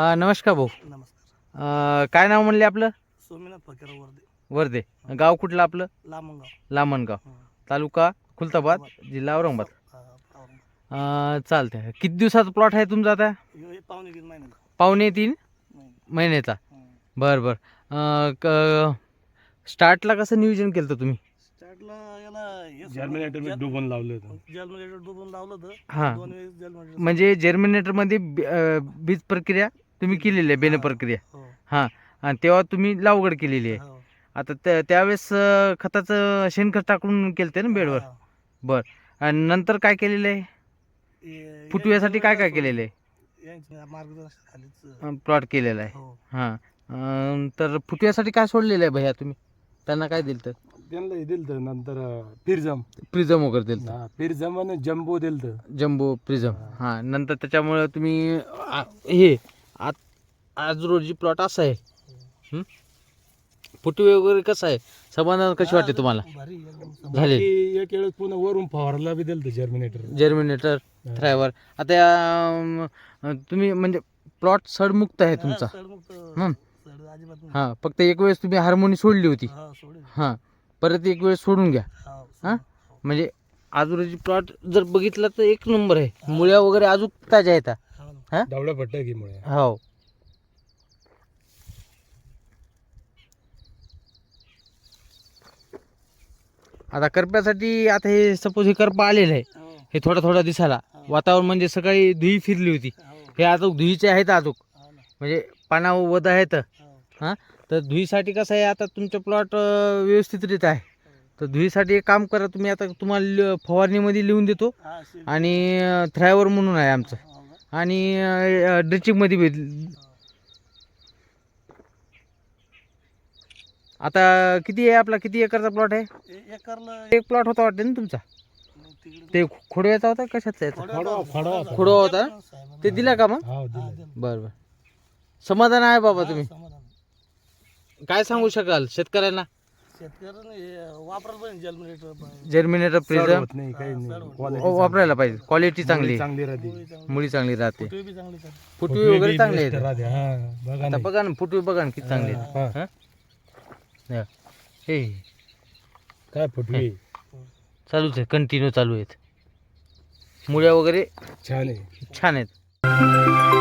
हा नमस्कार भाऊ. नमस्कार. अं, काय नाव म्हणले आपलं? सोमीनाथ फकीर वर्दे. वर्धे गाव कुठलं आपलं? लामणगाव. हं. तालुका खुलताबाद जिल्हा औरंगाबाद. हा, औरंगाबाद. अं, चालतंय. किती दिवसाचा प्लॉट आहे तुमचा आता? हे पाहुणे तीन महिन्याचा पावणे तीन महिना. महिन्याचा हं. बरं बरं. अं, क स्टार्टला कसं नियोजन केलं होतं तुम्ही? स्टार्टला याला हे जर्मिनेटर मी डुबून लावलं होतं. जर्मिनेटर डुबून लावलं होतं. हां. दोन वेळेस जर्मिनेटर म्हणजे जर्मिनेटरमध्ये बी- अं, बीज प्रक्रिया? तुम्ही केलेली आहे बेन प्रक्रिया हो. हां. आणि तेव्हा तुम्ही लागवड केलेली आहे. हो. आता त्या त्यावेळेस अं, खताचं शेणखत टाकून केलं ना बेडवर? हा. बरं. आणि नंतर काय केलेलं आहे? हे- फुटव्यासाठी काय काय केलेलं आहे? यांच्या मार्गदर्शनाखालीच प्लॉट केलेला आहे. हो. हां. अं, तर फुटव्यासाठी काय सोडलेलं आहे भैया तुम्ही? त्यांना काय दिलं तर त्यांना हे दिलं होतं नंतर फिरजम प्रिझम. वगैरे दिलं हा फिरजम आणि जम्बो दिलं होतं. Jumbo prism. हां. नंतर त्याच्यामुळं तुम्ही आ- हे आज आज रोजी प्लॉट असा आहे? फुटवे वगैरे कसं आहे? समाधान कशी वाटते तुम्हाला. झाले. एक वेळेस पुन्हा वरून फवारला बी दिलं जर्मिनेटर जर्मिनेटर थ्रायवर आता या, तुम्ही म्हणजे प्लॉट सडमुक्त आहे तुमचा. हा, फक्त एक वेळेस तुम्ही हार्मोनी सोडली होती. हा, परत एक वेळेस सोडून घ्या. हा. म्हणजे आजूबाजूची प्लॉट जर बघितला तर एक नंबर आहे. मुळ्या वगैरे अजून ताज्या आहेत. हो? की मुळे. हो. आता करप्यासाठी आता हे सपोज हे करपा आलेलं आहे. हो, हे थोडा थोडा दिसायला. वातावरण म्हणजे सकाळी धुई फिरली होती. हो, हे आता धुईचे आहेत अजून. हो. म्हणजे पाना वध आहेत. हो. हां? तर धुईसाठी कसं आहे आता तुमचं प्लॉट व्यवस्थितरित्या आहे. तर धुईसाठी एक काम करा तुम्ही आता तुम्हाला फवारणीमध्ये लिहून देतो. हा. आणि थ्रायवर म्हणून आहे आमचं. हो? आणि ड्रिचिंगमध्ये बी आता किती आहे आपला? किती एकरचा प्लॉट आहे? एकरला एक प्लॉट होता वाटते ना तुमचा? ते खोडव्याचा होता कशाचा याचा? फडवा- होता. फडवा- हा. ते दिला का मग. बरं बरं. समाधान आहे बाबा तुम्ही. काय सांगू शकाल शेतकऱ्यांना? शेतकऱ्यानं हे वापरायला पाहिजे जर्मिनेटर जर्मिनेटर प्रिझम होत नाही काही हा, नाही Quality वापरायला पाहिजे. क्वालिटी चांगली चांगली. आहे. चांगली राहते. मुळी चांगली. राहते. फुटवे बी चांगले आहेत. फुटवी वगैरे चांगले आहेत. राहते. हा बघा आता ना. बघा ना फुटवी बघा ना किती चांगले आहेत. हा. हा? हा. हे. काय फुटवी? चालूच आहे कंटिन्यू चालू आहेत. मुळ्या वगैरे छान आहे. छान आहेत.